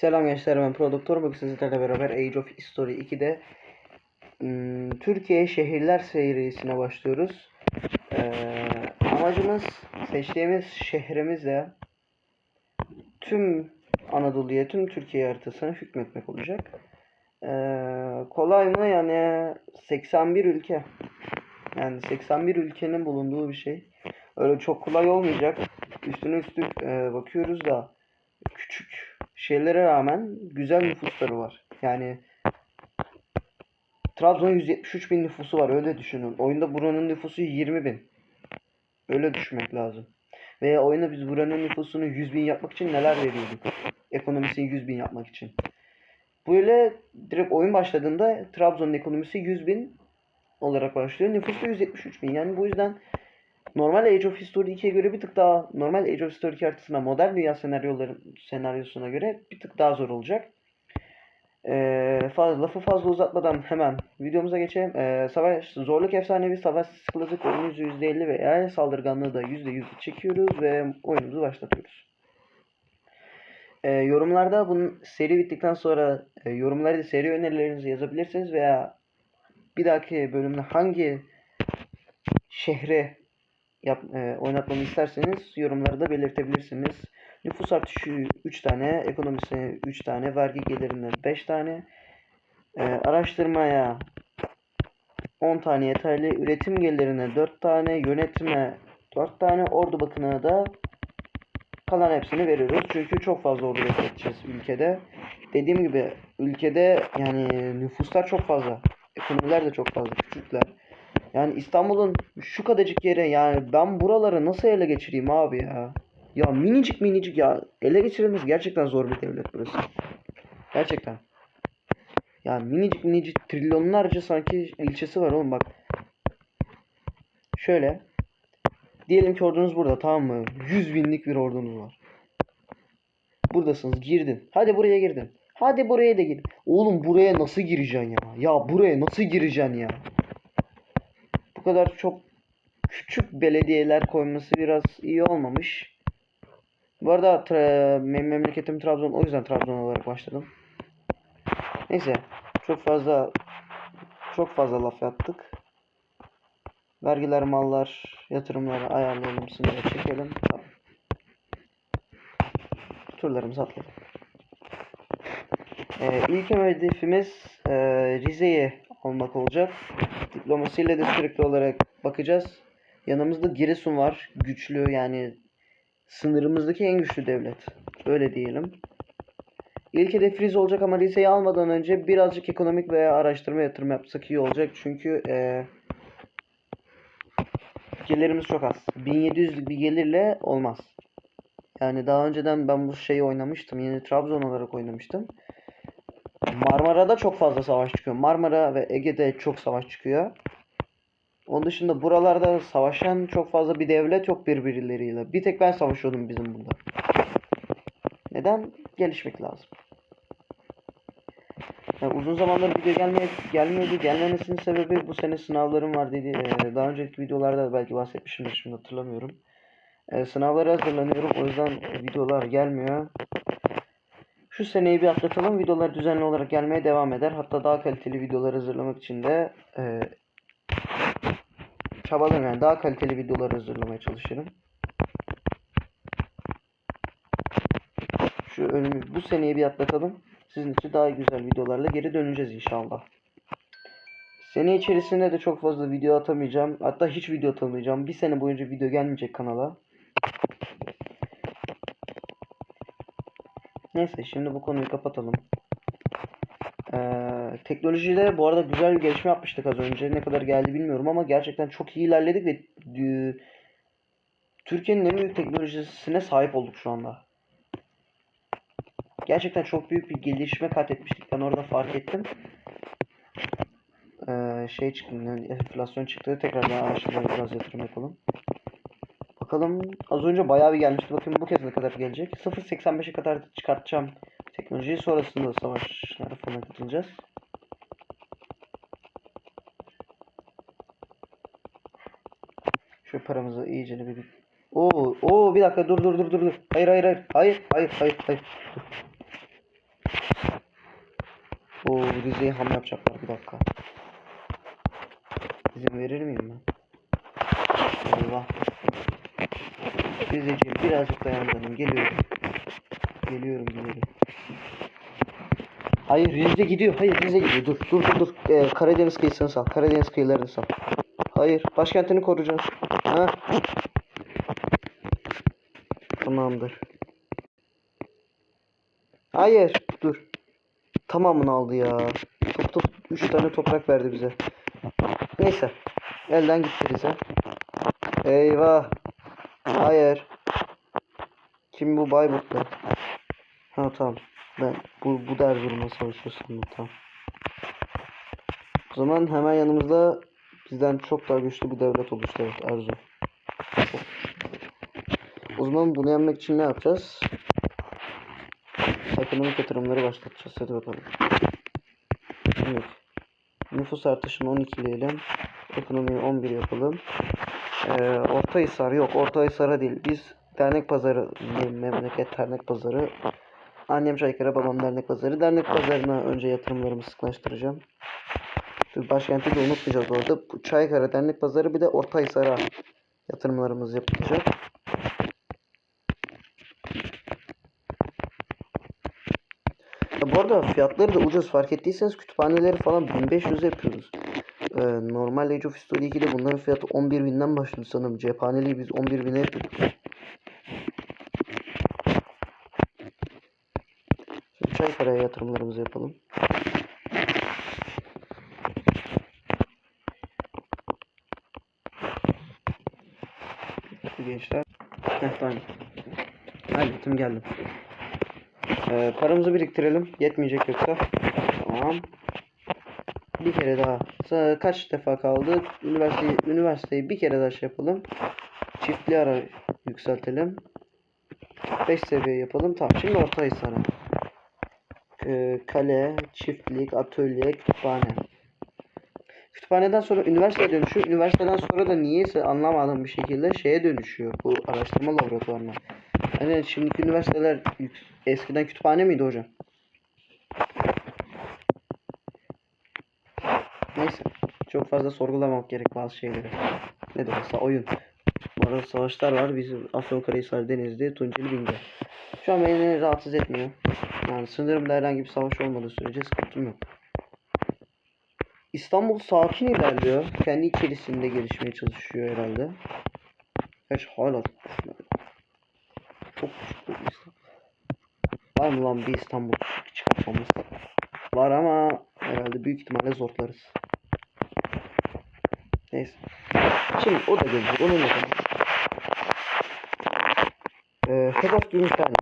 Selam gençler ben Prodoktor. Bugün sizlerle beraber Age of History 2'de ım, Türkiye şehirler serisine başlıyoruz. Ee, amacımız seçtiğimiz şehrimizle tüm Anadolu'ya, tüm Türkiye haritasına hükmetmek olacak. Ee, kolay mı? Yani 81 ülke. Yani 81 ülkenin bulunduğu bir şey. Öyle çok kolay olmayacak. Üstüne üstlük e, bakıyoruz da küçük şeylere rağmen güzel nüfusları var. Yani Trabzon 173 bin nüfusu var öyle düşünün. Oyunda buranın nüfusu 20 bin. Öyle düşünmek lazım. Ve oyunda biz buranın nüfusunu 100 bin yapmak için neler veriyorduk? Ekonomisini 100 bin yapmak için. Böyle direkt oyun başladığında Trabzon'un ekonomisi 100 bin olarak başlıyor. Nüfusu da 173 bin. Yani bu yüzden normal Age of History 2'ye göre bir tık daha normal Age of History 2 haritasına modern dünya senaryoları senaryosuna göre bir tık daha zor olacak. Ee, fazla, lafı fazla uzatmadan hemen videomuza geçelim. Ee, savaş zorluk efsanevi savaş sıkılacak oyunumuzu %50 veya saldırganlığı da %100 çekiyoruz ve oyunumuzu başlatıyoruz. Ee, yorumlarda bunun seri bittikten sonra e, yorumlarda seri önerilerinizi yazabilirsiniz veya bir dahaki bölümde hangi şehre yap, e, oynatmamı isterseniz yorumlarda belirtebilirsiniz. Nüfus artışı 3 tane, ekonomisi 3 tane, vergi gelirinden 5 tane, e, araştırmaya 10 tane yeterli, üretim gelirine 4 tane, yönetime 4 tane, ordu bakımına da kalan hepsini veriyoruz. Çünkü çok fazla ordu bekleteceğiz ülkede. Dediğim gibi ülkede yani nüfuslar çok fazla. Ekonomiler de çok fazla. Küçükler. Yani İstanbul'un şu kadarcık yere yani ben buraları nasıl ele geçireyim abi ya? Ya minicik minicik ya ele geçirilmesi gerçekten zor bir devlet burası. Gerçekten. Ya minicik minicik trilyonlarca sanki ilçesi var oğlum bak. Şöyle. Diyelim ki ordunuz burada tamam mı? 100 binlik bir ordunuz var. Buradasınız girdin. Hadi buraya girdin. Hadi buraya da gir. Oğlum buraya nasıl gireceksin ya? Ya buraya nasıl gireceksin ya? Kadar çok küçük belediyeler koyması biraz iyi olmamış. Bu arada memleketim Trabzon o yüzden Trabzon olarak başladım. Neyse çok fazla çok fazla laf yaptık. Vergiler, mallar, yatırımları ayarlayalım, sınıra çekelim. Tamam. Turlarımızı atlayalım. Ee, ilk hedefimiz e, Rize'yi almak olacak. Diplomasiyle de sürekli olarak bakacağız. Yanımızda Giresun var. Güçlü yani sınırımızdaki en güçlü devlet. Öyle diyelim. İlk hedef Rize olacak ama Rize'yi almadan önce birazcık ekonomik veya araştırma yatırım yapsak iyi olacak. Çünkü e, gelirimiz çok az. 1700 bir gelirle olmaz. Yani daha önceden ben bu şeyi oynamıştım. Yeni Trabzon olarak oynamıştım. Marmara'da çok fazla savaş çıkıyor. Marmara ve Ege'de çok savaş çıkıyor. Onun dışında buralarda savaşan çok fazla bir devlet yok birbirleriyle. Bir tek ben savaşıyordum bizim burada. Neden? Gelişmek lazım. Yani uzun zamandır video gelmeye, gelmiyordu. Gelmemesinin sebebi bu sene sınavlarım var dedi. Ee, daha önceki videolarda belki bahsetmişimdir şimdi hatırlamıyorum. Ee, sınavlara hazırlanıyorum. O yüzden videolar gelmiyor. Şu seneyi bir atlatalım. Videolar düzenli olarak gelmeye devam eder. Hatta daha kaliteli videolar hazırlamak için de e, çabalarım yani. Daha kaliteli videolar hazırlamaya çalışırım. Şu önümü bu seneyi bir atlatalım. Sizin için daha güzel videolarla geri döneceğiz inşallah. Sene içerisinde de çok fazla video atamayacağım. Hatta hiç video atamayacağım. Bir sene boyunca video gelmeyecek kanala. Neyse şimdi bu konuyu kapatalım. Ee, teknolojide bu arada güzel bir gelişme yapmıştık az önce. Ne kadar geldi bilmiyorum ama gerçekten çok iyi ilerledik ve e, Türkiye'nin en büyük teknolojisine sahip olduk şu anda. Gerçekten çok büyük bir gelişme kat etmiştik. Ben orada fark ettim. Ee, şey çıktı, enflasyon çıktı. Tekrardan araştırmaya biraz yatırım yapalım. Bakalım az önce bayağı bir gelmişti. Bakayım bu kez ne kadar gelecek. 0.85'e kadar çıkartacağım teknolojiyi. Sonrasında savaşlara falan katılacağız. Şu paramızı iyice bir... Oo, oo bir dakika dur dur dur dur. Hayır hayır hayır. Hayır hayır hayır hayır. Dur. O Rize'yi ham yapacaklar bir dakika. İzin verir miyim ben? Allah. Rizeciğim birazcık dayan canım geliyorum. Geliyorum geliyorum. Hayır Rize gidiyor. Hayır Rize gidiyor. Dur dur dur dur. Ee, Karadeniz kıyısını sal. Karadeniz kıyılarını sal. Hayır başkentini koruyacağız. Ha? Tamamdır. Hayır dur. Tamamını aldı ya. Top top 3 tane toprak verdi bize. Neyse. Elden gitti bize. Eyvah. Hayır. Kim bu Bayburtlu? Ha tamam. Ben bu bu der duruma savaşıyor sandım tamam. O zaman hemen yanımızda bizden çok daha güçlü bir devlet oluştu evet Erzurum. O zaman bunu yenmek için ne yapacağız? Ekonomik yatırımları başlatacağız. Hadi bakalım. Evet. Nüfus artışını 12 diyelim. Ekonomiyi 11 yapalım. Ee, Ortahisar yok. Ortahisar'a değil. Biz dernek pazarı, memleket dernek pazarı. Annem Çaykara, babam dernek pazarı. Dernek pazarına önce yatırımlarımı sıklaştıracağım. Başkenti de unutmayacağız orada. Çaykara dernek pazarı bir de Ortahisar'a yatırımlarımız yapılacak. Ya bu arada fiyatları da ucuz fark ettiyseniz kütüphaneleri falan 1500 yapıyoruz. Ee, normal Age of History 2'de bunların fiyatı 11.000'den başlıyor sanırım. Cephaneliği biz 11.000'e yapıyorduk. Şimdi Çaykara'ya yatırımlarımızı yapalım. Gençler. Heh, tamam. Hallettim geldim. Ee, paramızı biriktirelim. Yetmeyecek yoksa. Tamam. Bir kere daha. Sa- Kaç defa kaldı? Üniversiteyi, üniversiteyi bir kere daha şey yapalım. Çiftli ara yükseltelim. 5 seviye yapalım. Tamam. Şimdi orta hisara. Ee, kale, çiftlik, atölye, kütüphane. Kütüphaneden sonra üniversiteye dönüşüyor. Üniversiteden sonra da niyeyse anlamadığım bir şekilde şeye dönüşüyor. Bu araştırma laboratuvarına. Hani şimdiki üniversiteler eskiden kütüphane miydi hocam? Neyse. Çok fazla sorgulamamak gerek bazı şeyleri. Ne de olsa oyun. Bu savaşlar var. Bizim Afyonkarahisar, Denizli, Tunceli, Bingöl. Şu an beni rahatsız etmiyor. Yani sınırımda herhangi bir savaş olmadığı sürece sıkıntım yok. İstanbul sakin ilerliyor. Kendi içerisinde gelişmeye çalışıyor herhalde. Kaç hala çok küçük bir İstanbul. Var mı lan bir İstanbul çıkartmamız? Var ama herhalde büyük ihtimalle zorlarız. Neyse. Şimdi o da gelecek. Onun yapalım. Ee, hedef Gümüşhane.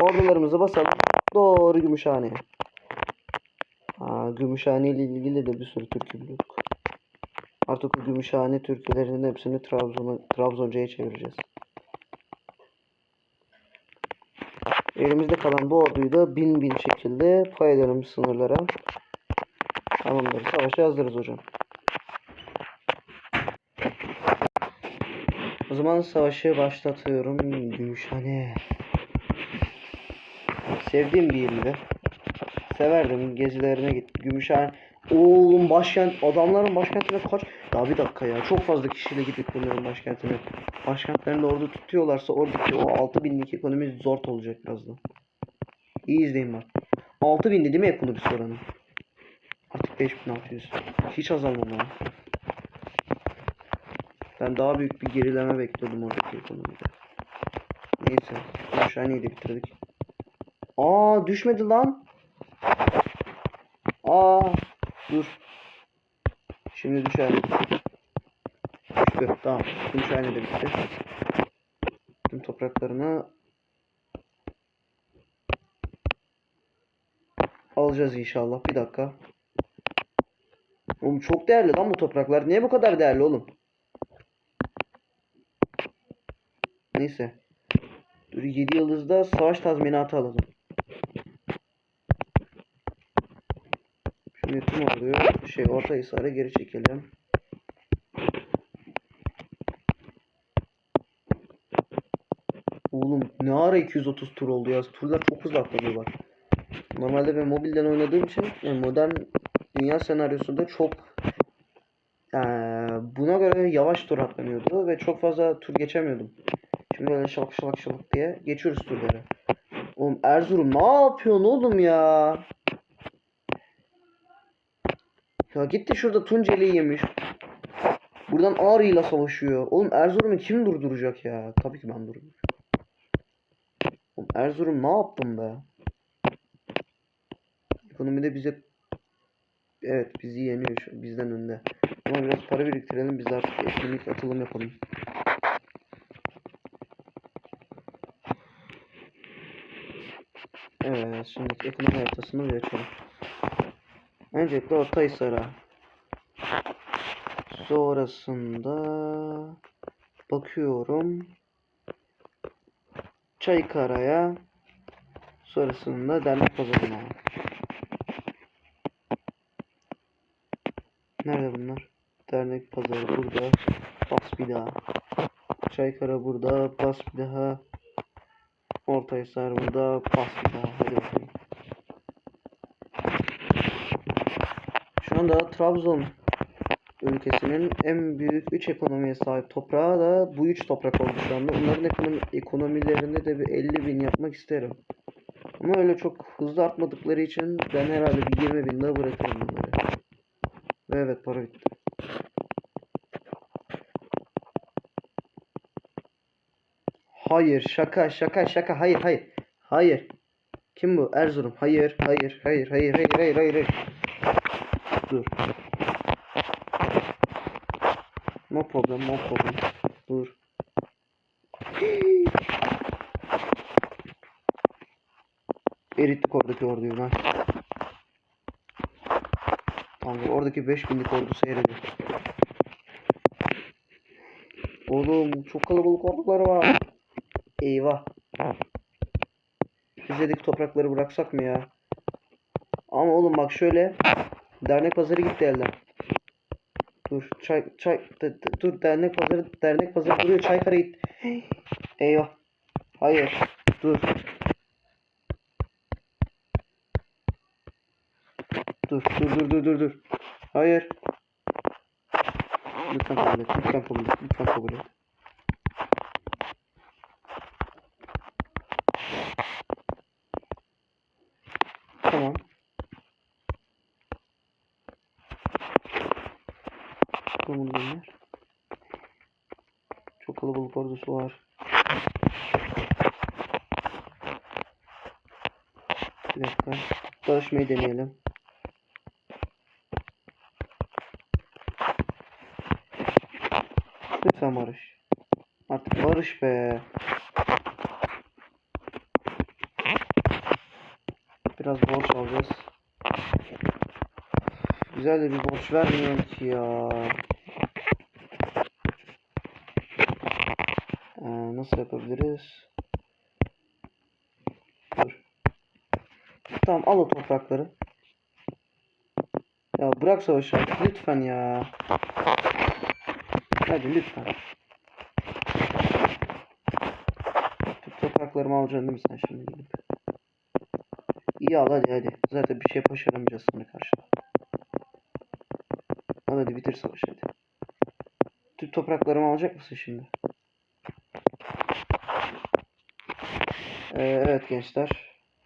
Ordularımızı basalım. Doğru Gümüşhane'ye. Aa, Gümüşhane ile ilgili de bir sürü türkü biliyorduk. Artık o Gümüşhane türkülerinin hepsini Trabzon'a, Trabzonca'ya çevireceğiz. Elimizde kalan bu orduyu da bin bin şekilde pay edelim sınırlara. Tamamdır. Savaşa hazırız hocam. O zaman savaşı başlatıyorum. Gümüşhane. Sevdiğim bir ildi. Severdim. Gezilerine git. Gümüşhane. Oğlum başkent. Adamların başkentine kaç? Ya bir dakika ya. Çok fazla kişiyle gidip bunların başkentine. Başkentlerinde ordu tutuyorlarsa oradaki o 6000'lik ekonomi zor olacak birazdan. İyi izleyin bak. 6000'di değil mi ekonomisi oranı? Artık 5600. Hiç azalmadı. Ben daha büyük bir gerileme bekliyordum oradaki ekonomide. Neyse. Gümüşhaneyi de bitirdik. Aa düşmedi lan. Aa dur. Şimdi düşer. Düştü. Tamam. Gümüşhane de bitti. Tüm topraklarını alacağız inşallah. Bir dakika. Oğlum çok değerli lan bu topraklar. Niye bu kadar değerli oğlum? Neyse. Dur 7 yıldızda savaş tazminatı alalım. Şimdi tüm oluyor. Şey orta hisara geri çekelim. Oğlum ne ara 230 tur oldu ya. Turlar çok hızlı bak. Normalde ben mobilden oynadığım için yani modern dünya senaryosunda çok eee, buna göre yavaş tur atlanıyordu ve çok fazla tur geçemiyordum. Şimdi böyle şalak şalak şalak diye geçiyoruz turları. Oğlum Erzurum ne yapıyorsun oğlum ya? Ya gitti şurada Tunceli'yi yemiş. Buradan Ağrı'yla savaşıyor. Oğlum Erzurum'u kim durduracak ya? Tabii ki ben durdururum. Oğlum Erzurum ne yaptın be? Ekonomide bize Evet bizi yeniyor şu bizden önde. Ama biraz para biriktirelim biz artık etkinlik atılım yapalım. Evet şimdi ekonomi haritasını bir açalım. Öncelikle Ortaysar'a. Sonrasında bakıyorum. Çaykara'ya. Sonrasında dernek pazarına. Nerede bunlar? Dernek pazarı burada. Bas bir daha. Çaykara burada. Bas bir daha. Ortaysar burada. Bas bir daha. Hadi bakalım. Şu anda Trabzon ülkesinin en büyük 3 ekonomiye sahip toprağı da bu 3 toprak oldu şu anda. Onların ekonomi, ekonomilerinde de bir 50 bin yapmak isterim. Ama öyle çok hızlı artmadıkları için ben herhalde bir 20 bin daha bırakırım bunları. Ve evet para bitti. Hayır şaka şaka şaka hayır hayır. Hayır. Kim bu? Erzurum. Hayır hayır hayır hayır hayır hayır hayır. hayır. Dur. No problem no problem. Dur. Erittik oradaki orduyu lan. Tamam oradaki 5000'lik ordu seyrediyor. Oğlum çok kalabalık ordular var. Eyvah. Rize'deki toprakları bıraksak mı ya? Ama oğlum bak şöyle. Dernek pazarı gitti elden. Dur çay çay dur dernek pazarı dernek pazarı duruyor Çaykara gitti. Eyvah. Hayır. Dur. Dur dur dur dur dur dur. Hayır. Lütfen kabul et. Lütfen kabul et. Lütfen kabul et. Tamam. Bunu gönder. Çok kalabalık ordusu var. Bir dakika. Barışmayı deneyelim. Lütfen barış. Artık barış be. Biraz borç alacağız. Güzel de bir borç vermiyor ki ya. Ee, nasıl yapabiliriz? Dur. Tamam al o toprakları. Ya bırak savaşı lütfen ya. Hadi lütfen. Topraklarımı alacaksın değil mi sen şimdi gidip? İyi al hadi hadi. Zaten bir şey başaramayacağız sana karşıda. Al hadi bitir savaşı hadi. Tüm topraklarımı alacak mısın şimdi? Ee, evet gençler.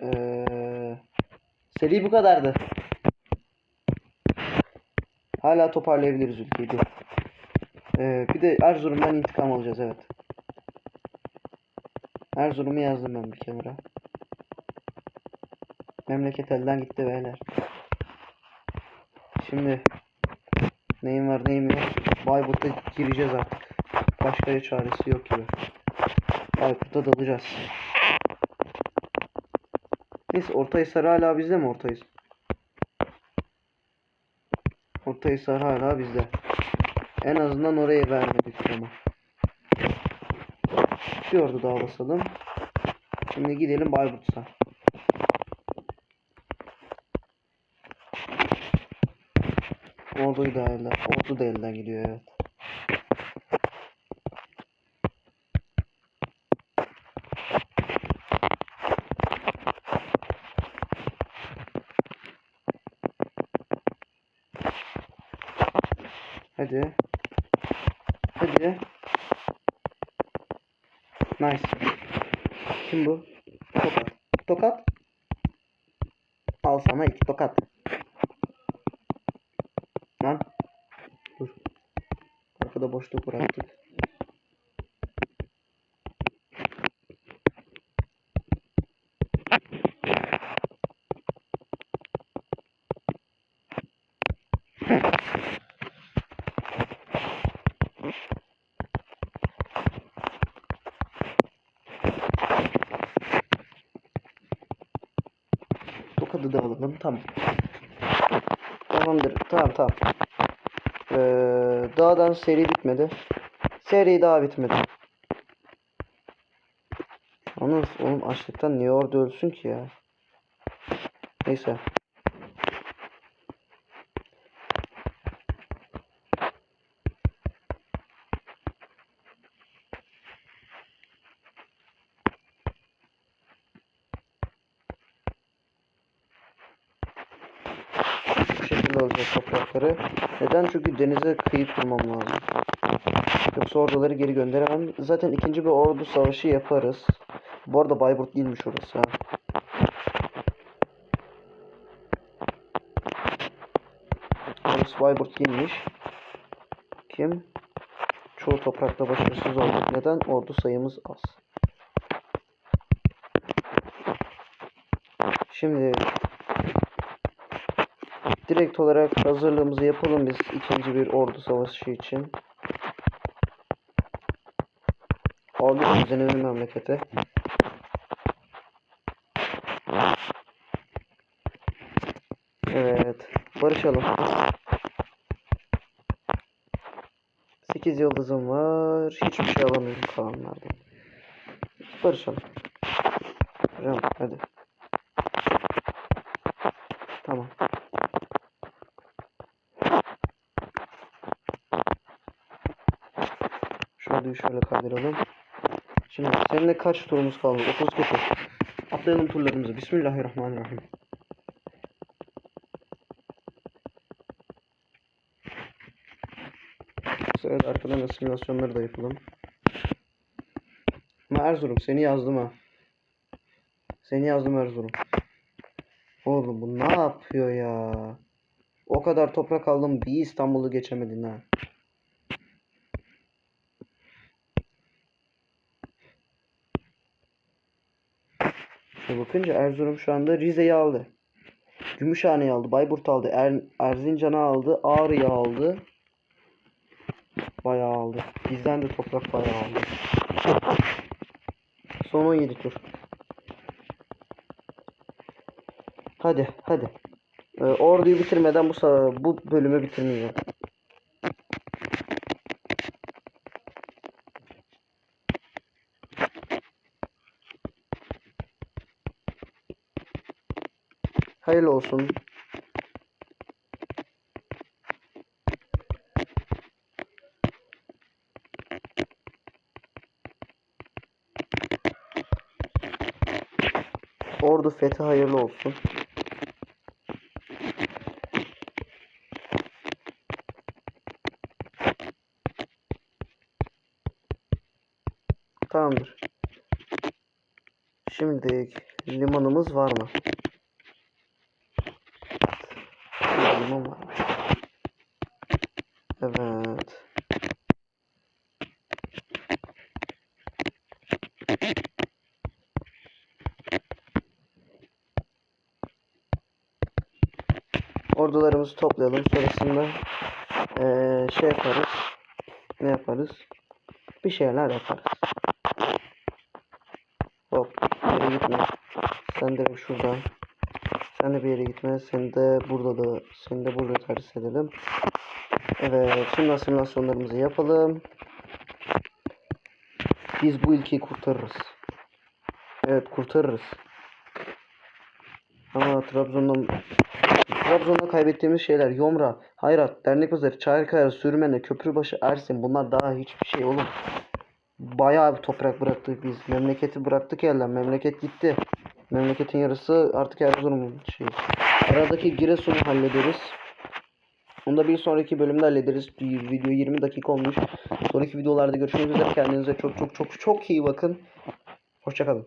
Ee, seri bu kadardı. Hala toparlayabiliriz ülkeyi. Ee, bir de Erzurum'dan intikam alacağız evet. Erzurum'u yazdım ben bir kenara. Memleket elden gitti beyler. Şimdi neyim var neyim yok. Bayburt'a gireceğiz artık. Başka bir çaresi yok gibi. Bayburt'a dalacağız. Neyse Ortahisar hala bizde mi Ortahisar? Ortahisar hala bizde. En azından oraya vermedik ama. Bir ordu daha basalım. Şimdi gidelim Bayburt'a. Orduyu da elden, ordu da elden gidiyor evet. Hadi. Hadi. Nice. Kim bu? Tokat. Tokat. Al sana iki tokat. Lan. Dur. Arkada boşluk bıraktık. Tokadı da alalım. Tamam. Tamamdır. Tamam tamam. Ee, dağdan seri bitmedi. Seri daha bitmedi. Anladın oğlum açlıktan niye orada ölsün ki ya? Neyse. Bu şekilde alacağız toprakları. Neden? Çünkü denize kıyıp durmam lazım. Yoksa orduları geri gönderemem. Zaten ikinci bir ordu savaşı yaparız. Bu arada Bayburt değilmiş orası ha. Orası Bayburt değilmiş. Kim? Çoğu toprakta başarısız olduk. Neden? Ordu sayımız az. Şimdi direkt olarak hazırlığımızı yapalım biz ikinci bir ordu savaşı için. Ordu düzeninin memlekete. Evet. Barışalım. 8 yıldızım var. Hiçbir şey alamıyorum kalanlardan. Barışalım. Hocam hadi. Tamam. Şöyle şöyle kaydıralım. Şimdi seninle kaç turumuz kaldı? 32 tur. Atlayalım turlarımızı. Bismillahirrahmanirrahim. Bu arkadan asimilasyonları da yapalım. Ama Erzurum seni yazdım ha. Seni yazdım Erzurum. Oğlum bu ne yapıyor ya? O kadar toprak aldım bir İstanbul'u geçemedin ha. Şöyle bakınca Erzurum şu anda Rize'yi aldı. Gümüşhane'yi aldı. Bayburt aldı. Er, Erzincan'ı aldı. Ağrı'yı aldı. Bayağı aldı. Bizden de toprak bayağı aldı. Son 17 tur. Hadi hadi. Ee, orduyu bitirmeden bu bu bölümü bitirmeyeceğim. Hayırlı olsun. Ordu fethi hayırlı olsun. Tamamdır. Şimdi limanımız var mı? Liman varmış. Evet. Ordularımızı toplayalım. Sonrasında eee, şey yaparız. Ne yaparız? Bir şeyler yaparız. Hop. Gitme. Sen de şuradan. Sen de bir yere gitme. Sen de burada da seni de burada tercih edelim. Evet. Şimdi asimilasyonlarımızı yapalım. Biz bu ülkeyi kurtarırız. Evet kurtarırız. Ama Trabzon'dan Trabzon'da kaybettiğimiz şeyler Yomra, Hayrat, Dernekpazarı, Çayırkaya, Sürmene, Köprübaşı, Ersin bunlar daha hiçbir şey oğlum. Bayağı bir toprak bıraktık biz. Memleketi bıraktık elden. Memleket gitti. Memleketin yarısı artık Erzurum'un şeyi. Aradaki Giresun'u hallederiz. Onu da bir sonraki bölümde hallederiz. Video 20 dakika olmuş. Sonraki videolarda görüşmek üzere. Kendinize çok çok çok çok iyi bakın. Hoşçakalın.